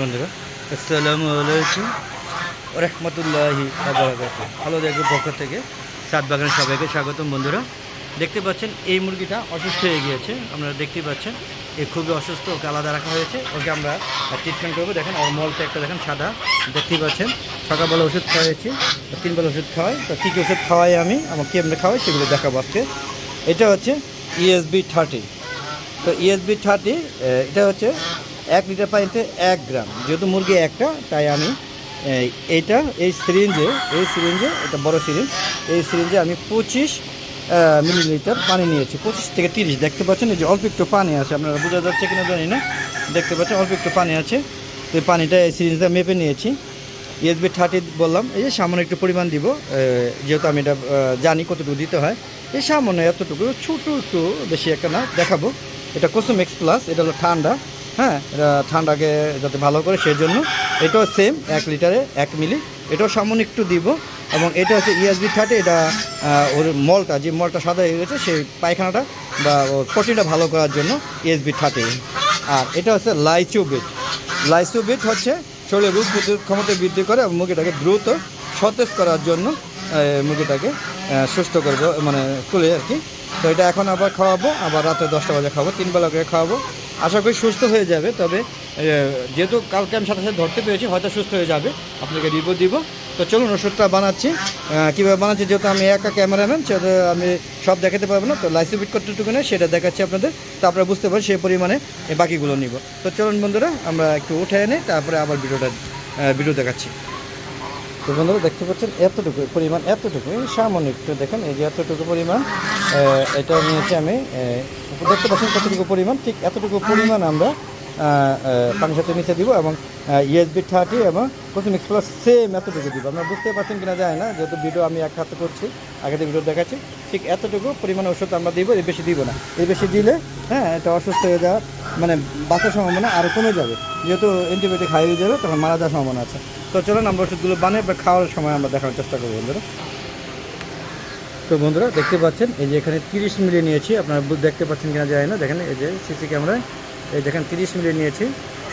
বন্ধুরা। আসসালামু আলাইকুম। রহমতুল্লাহি ভালো দেখবে পক্ষ থেকে সাত সবাইকে স্বাগতম বন্ধুরা। দেখতে পাচ্ছেন এই মুরগিটা অসুস্থ হয়ে গিয়েছে। আপনারা দেখতে পাচ্ছেন, এ খুবই অসুস্থ, ওকে আলাদা রাখা হয়েছে। ওকে আমরা ট্রিটমেন্ট করব। দেখেন, ওর মলটা একটা দেখেন সাদা। দেখতেই পাচ্ছেন সকালবেলা ওষুধ খাওয়াইছি। তিন বেলা ওষুধ খাওয়াই। তো কী কী ওষুধ খাওয়াই আমি, আমার কেমনে খাওয়াই সেগুলো দেখাবো আজকে। এটা হচ্ছে E ইএসবি থার্টি তো E ইএসবি থার্টি এটা হচ্ছে এক লিটার পানিতে এক গ্রাম। যেহেতু মুরগি একটা, তাই আমি এইটা, এই সিরিঞ্জে এই সিরিঞ্জে, এটা বড় সিরিঞ্জ, এই সিরিঞ্জে আমি পঁচিশ মিলিলিটার পানি নিয়েছি। পঁচিশ থেকে তিরিশ, দেখতে পাচ্ছেন? এই যে অল্প একটু পানি আছে, আপনারা বোঝা যাচ্ছে কিনা জানি না। দেখতে পাচ্ছেন, অল্প একটু পানি আছে। তো এই পানিটা এই সিরিঞ্জটা মেপে নিয়েছি। ইএসবি থার্টি বললাম, এই যে সামান্য একটু পরিমাণ দিব যেহেতু আমি এটা জানি কতটুকু দিতে হয়। এই সামান্য এতটুকু, ছোটো একটু, বেশি একটা না, দেখাবো। এটা কোসম প্লাস এটা হলো ঠান্ডা। হ্যাঁ ঠান্ডাকে যাতে ভালো করে সেই জন্য এটাও সেম এক লিটারে এক মিলি। এটাও সামান্য একটু দিব, এবং এটা হচ্ছে E ইএসবি থার্টি এটা ওর মলটা, যে মলটা সাদা হয়ে গেছে, সেই পায়খানাটা বা ওর প্রোটিনটা ভালো করার জন্য E ইএসবি থার্টি আর এটা হচ্ছে লাইচুবিট। লাইসোবিট হচ্ছে শরীরে রোগ প্রতিরোধ ক্ষমতা বৃদ্ধি করে এবং মুরগিটাকে দ্রুত সতেজ করার জন্য মুরগিটাকে সুস্থ করব মানে তুলে আর কি। তো এটা এখন আবার খাওয়াবো, আবার রাতে দশটা বাজে খাব তিন বেলা করে খাওয়াবো। আশা করি সুস্থ হয়ে যাবে, তবে যেহেতু কালকে আমি সাথে সাথে ধরতে পেরেছি, হয়তো সুস্থ হয়ে যাবে। আপনাকে রিভিউ দিব। তো চলুন ওষুধটা বানাচ্ছি। কীভাবে বানাচ্ছি, যেহেতু আমি একা ক্যামেরাম্যান, সেহেতু আমি সব দেখাতে পারব না, তো লাইসোবিট কতটুকু নেই সেটা দেখাচ্ছি আপনাদের। তো আপনারা বুঝতে পারেন সেই পরিমাণে বাকিগুলো নিব। তো চলুন বন্ধুরা, আমরা একটু উঠে এনে তারপরে আবার ভিডিওটা ভিডিও দেখাচ্ছি। তো বন্ধুরা, দেখতে পাচ্ছেন, এতটুকু পরিমাণ, এতটুকু সামান্য একটু দেখেন, এই যে এতটুকু পরিমাণ। এটা নিয়েছি আমি। দেখতে পাচ্ছেন কতটুকু পরিমাণ, ঠিক এতটুকু পরিমাণ আমরা পানির সাথে মিশে দিব এবং ইএসবি থার্টি এবং প্রথম এক্সপ্লাস সেম এতটুকু দিব। আপনারা বুঝতে পারছেন কিনা যায় না, যেহেতু ভিডিও আমি এক হাতে করছি, আগে ভিডিও দেখাচ্ছি, ঠিক এতটুকু পরিমাণ ওষুধ আমরা দিব, এর বেশি দিব না। এর বেশি দিলে হ্যাঁ এটা অসুস্থ হয়ে যাওয়ার মানে বাঁচার সম্ভাবনা আরও কমে যাবে। যেহেতু অ্যান্টিবায়োটিক হাই হয়ে যাবে, তখন মারা যাওয়ার সম্ভাবনা আছে। তো চলুন আমরা ওষুধগুলো বানিয়ে খাওয়ার সময় আমরা দেখানোর চেষ্টা করব বন্ধুরা। তো বন্ধুরা দেখতে পাচ্ছেন এই যে এখানে তিরিশ মিলি নিয়েছি। আপনারা দেখতে পাচ্ছেন কিনা যায় না। দেখেন এই যে সিসি ক্যামেরায় এই দেখেন তিরিশ মিলি নিয়েছি।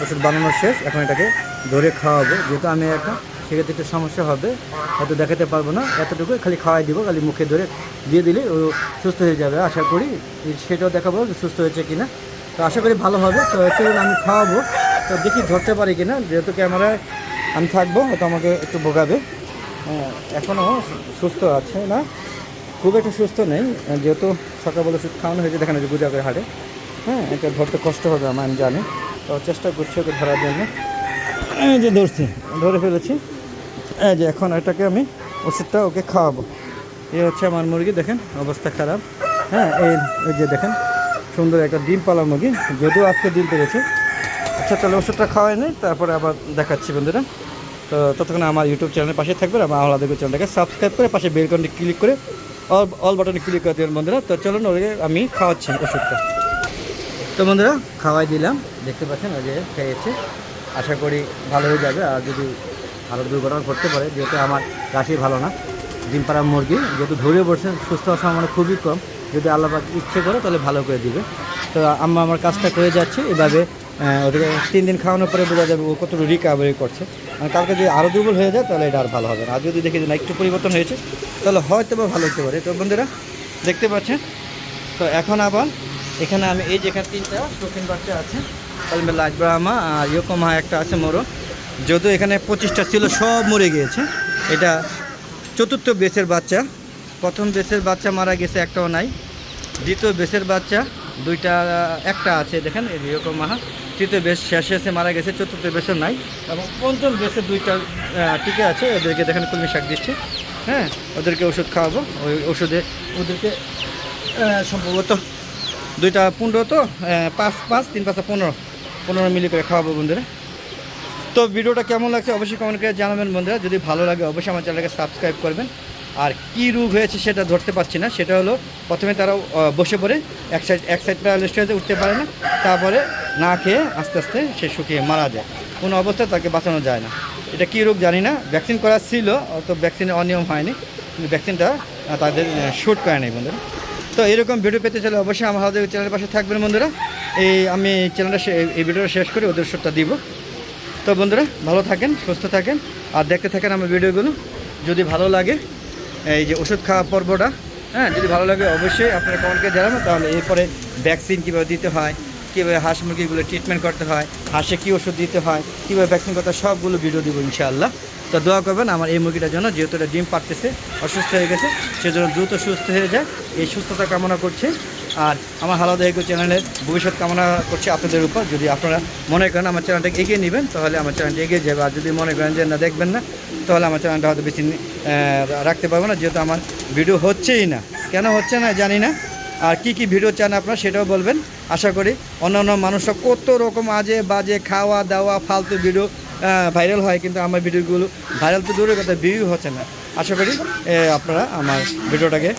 ওষুধ বানানোর শেষ। এখন এটাকে ধরে খাওয়াবো। যেহেতু আমি একটা সেক্ষেত্রে একটু সমস্যা হবে। হয়তো দেখাতে পারব না। এতটুকু খালি খাওয়াই দিব খালি মুখে ধরে দিয়ে দিলে ও সুস্থ হয়ে যাবে। আশা করি সেটাও দেখাবো যে সুস্থ হয়েছে কিনা। তো আশা করি ভালো হবে। তো চলুন আমি খাওয়াবো। তো দেখি ধরতে পারি কিনা। যেহেতু ক্যামেরায় আমি থাকব হয়তো আমাকে একটু ভোগাবে। হ্যাঁ, এখনও সুস্থ আছে না? খুব একটা সুস্থ নেই যেহেতু সকালবেলা ওষুধ খাওয়ানো হয়েছে, দেখানো যে গুজা করে হাটে হ্যাঁ এটা ধরতে কষ্ট হবে আমার আমি জানি। তো চেষ্টা করছি ওকে ধরার জন্য। এই যে ধরছি, ধরে ফেলেছি। এই যে এখন এটাকে আমি ওষুধটা ওকে খাওয়াবো। এ হচ্ছে আমার মুরগি, দেখেন অবস্থা খারাপ। হ্যাঁ এই যে দেখেন, সুন্দর একটা ডিম পালা মুরগি। যদিও আজকে ডিম পেরেছে। আচ্ছা তাহলে ওষুধটা খাওয়াই নেই তারপরে আবার দেখাচ্ছি বন্ধুরা। তো ততক্ষণ আমার ইউটিউব চ্যানেলের পাশে থাকবেন, আমার আহ্লাদ চ্যানেলটাকে সাবস্ক্রাইব করে পাশে বেল কন্টি ক্লিক করে অল অল বাটনে ক্লিক করে দেবেন বন্ধুরা। তো চলুন ওকে আমি খাওয়াচ্ছি ওষুধটা। তো বন্ধুরা, খাওয়াই দিলাম। দেখতে পাচ্ছেন ওই যে খেয়েছে। আশা করি ভালো হয়ে যাবে। আর যদি ভালো দুর্ঘটনা ঘটতে পারে, যেহেতু আমার রাশি ভালো না ডিম পাড়া মুরগি, যেহেতু ধরে বসে সুস্থ হওয়ার সম্ভাবনা খুবই কম, যদি আল্লাহ ইচ্ছে করে, তাহলে ভালো করে দিবে। তো আম্মা আমার কাজটা করে যাচ্ছে। এভাবে ওদেরকে তিন দিন খাওয়ানোর পরে বোঝা যাবে ও কতটুকু রিকাভারি করছে। মানে কালকে যদি আরও দুর্বল হয়ে যায়, তাহলে এটা আর ভালো হবে আর যদি দেখি যে না, একটু পরিবর্তন হয়েছে, তাহলে হয়তো বা ভালো হতে পারে। তো বন্ধুরা, দেখতে পাচ্ছেন? তো এখন আবার এখানে আমি এই যেখানে তিনটা শৌখিন বাচ্চা আছে তাহলে লাইট ব্রাহ্মা আর ইয়োকোমা একটা আছে মোরো যদিও এখানে পঁচিশটা ছিল, সব মরে গিয়েছে। এটা চতুর্থ বেসের বাচ্চা। প্রথম বেসের বাচ্চা মারা গেছে, একটাও নাই। দ্বিতীয় বেসের বাচ্চা দুইটা, একটা আছে, দেখেন, এই মাহা। তৃতীয় বেশ শেষে এসে মারা গেছে, চতুর্থ বেসের নাই। এবং পঞ্চম বেসের দুইটা টিকে আছে, ওদেরকে দেখেন, কলমি শাক দিচ্ছে। হ্যাঁ ওদেরকে ওষুধ খাওয়াবো। ওই ওষুধে ওদেরকে সম্ভবত দুইটা পনেরো তো পাঁচ পাঁচ, তিন পাঁচটা পনেরো। পনেরো মিলি করে খাওয়াবো বন্ধুরা। তো ভিডিওটা কেমন লাগছে অবশ্যই কমেন্ট করে জানাবেন বন্ধুরা। যদি ভালো লাগে, অবশ্যই আমার চ্যানেলকে সাবস্ক্রাইব করবেন। আর কি রোগ হয়েছে সেটা ধরতে পারছি না। সেটা হলো প্রথমে তারা বসে পড়ে, এক সাইড এক সাইড প্যারালিস্টেজে উঠতে পারে না। তারপরে না খেয়ে আস্তে আস্তে সে শুকিয়ে মারা যায়। কোনো অবস্থায় তাকে বাঁচানো যায় না। এটা কী রোগ জানি না। ভ্যাকসিন করা ছিল তো ভ্যাকসিনের অনিয়ম হয়নি। কিন্তু ভ্যাকসিনটা তাদের শ্যুট করে নেই বন্ধুরা। তো এরকম ভিডিও পেতে চাইলে অবশ্যই আমার চ্যানেলের পাশে থাকবেন বন্ধুরা। এই, আমি চ্যানেলটা এই ভিডিওটা শেষ করে ওদের শ্যুটটা দিব। তো বন্ধুরা, ভালো থাকেন, সুস্থ থাকেন। আর দেখতে থাকেন আমার ভিডিওগুলো যদি ভালো লাগে এই যে ওষুধ খাওয়া পর্বটা হ্যাঁ যদি ভালো লাগে অবশ্যই আপনারা কমেন্টকে জানাবেন, তাহলে এরপরে ভ্যাকসিন কীভাবে দিতে হয়, কীভাবে হাঁস মুরগিগুলো ট্রিটমেন্ট করতে হয়, হাঁসে কী ওষুধ দিতে হয়, কীভাবে ভ্যাকসিন করতে সবগুলো ভিডিও দেবো ইনশাআল্লাহ। তো দোয়া করবেন, আমার এই মুরগিটার জন্য যেহেতু এটা ডিম পারতেছে অসুস্থ হয়ে গেছে সেজন্য দ্রুত সুস্থ হয়ে যায়, এই সুস্থতা কামনা করছি। আর আমার হালাদা এগো চ্যানেলের ভবিষ্যৎ কামনা করছি আপনাদের উপর। যদি আপনারা মনে করেন আমার চ্যানেলটাকে এগিয়ে নেবেন, তাহলে আমার চ্যানেলটা এগিয়ে যাবে। আর যদি মনে করেন যে না, দেখবেন না, তাহলে আমার চ্যানেলটা হয়তো বেশি রাখতে পারব না, যেহেতু আমার ভিডিও হচ্ছেই না। কেন হচ্ছে না জানি না। আর কি কি ভিডিও চান আপনারা সেটাও বলবেন। আশা করি অন্যান্য মানুষরা কত রকম আজে বাজে খাওয়া দাওয়া ফালতু ভিডিও ভাইরাল হয়, কিন্তু আমার ভিডিওগুলো ভাইরাল তো দূরের কথা ভিউ হচ্ছে না। আশা করি আপনারা আমার ভিডিওটাকে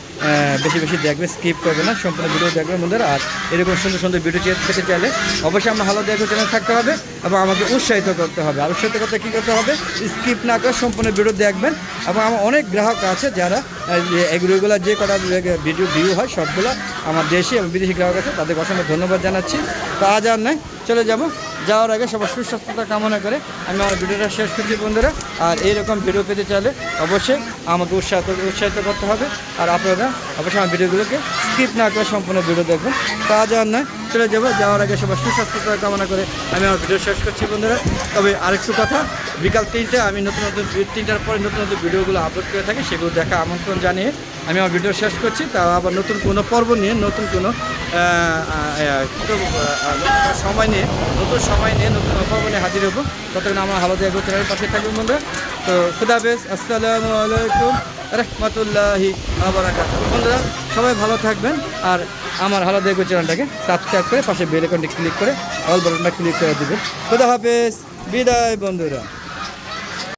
বেশি বেশি দেখবে স্কিপ করবে না, সম্পূর্ণ ভিডিও দেখবেন বন্ধুরা। আর এরকম সুন্দর সুন্দর ভিডিও পেতে চাইলে অবশ্যই আমার ভালো দেখো চ্যানেল থাকতে হবে এবং আমাকে উৎসাহিত করতে হবে। আর উৎসাহিত করতে কী করতে হবে? স্কিপ না করে সম্পূর্ণ ভিডিও দেখবেন এবং আমার অনেক গ্রাহক আছে যারা এগুলোগুলো যে কটা ভিডিও ভিউ হয়, সবগুলো আমার দেশি এবং বিদেশি গ্রাহক আছে, তাদেরকে অসংখ্য ধন্যবাদ জানাচ্ছি। তো আজ আর নয়, চলে যাব। যাওয়ার আগে সবার সুস্বাস্থ্যতা কামনা করে আমি আমার ভিডিওটা শেষ করছি বন্ধুরা। আর এইরকম ভিডিও পেতে চাইলে অবশ্যই আমাকে উৎসাহিত উৎসাহিত করতে হবে। আর আপনারা অবশ্যই আমার ভিডিওগুলোকে স্কিপ না করে সম্পূর্ণ ভিডিও দেখবেন। তা আর নয়, চলে যাব। যাওয়ার আগে সবার সুস্বাস্থ্যতা কামনা করে আমি আমার ভিডিও শেষ করছি বন্ধুরা। তবে আরেকটু কথা, বিকাল তিনটে আমি নতুন নতুন তিনটার পরে নতুন নতুন ভিডিওগুলো আপলোড করে থাকি, সেগুলো দেখা আমন্ত্রণ জানিয়ে আমি আমার ভিডিও শেষ করছি, তা আবার নতুন কোনো পর্ব নিয়ে, নতুন কোনো সময় নিয়ে, নতুন সময় নিয়ে, নতুন পর্ব নিয়ে হাজির হব। ততক্ষণ আমার হালদা এগো পাশে থাকবেন বন্ধুরা। তো খুদাবেশ আসসালামু আলাইকুম রহমতুল্লাহি বন্ধুরা, সবাই ভালো থাকবেন, আর আমার হালদা চ্যানেলটাকে সাবস্ক্রাইব করে পাশে বেল আইকনটি ক্লিক করে অল বাটনটা ক্লিক করে দেবেন। খুদা হাফেজ, বিদায় বন্ধুরা।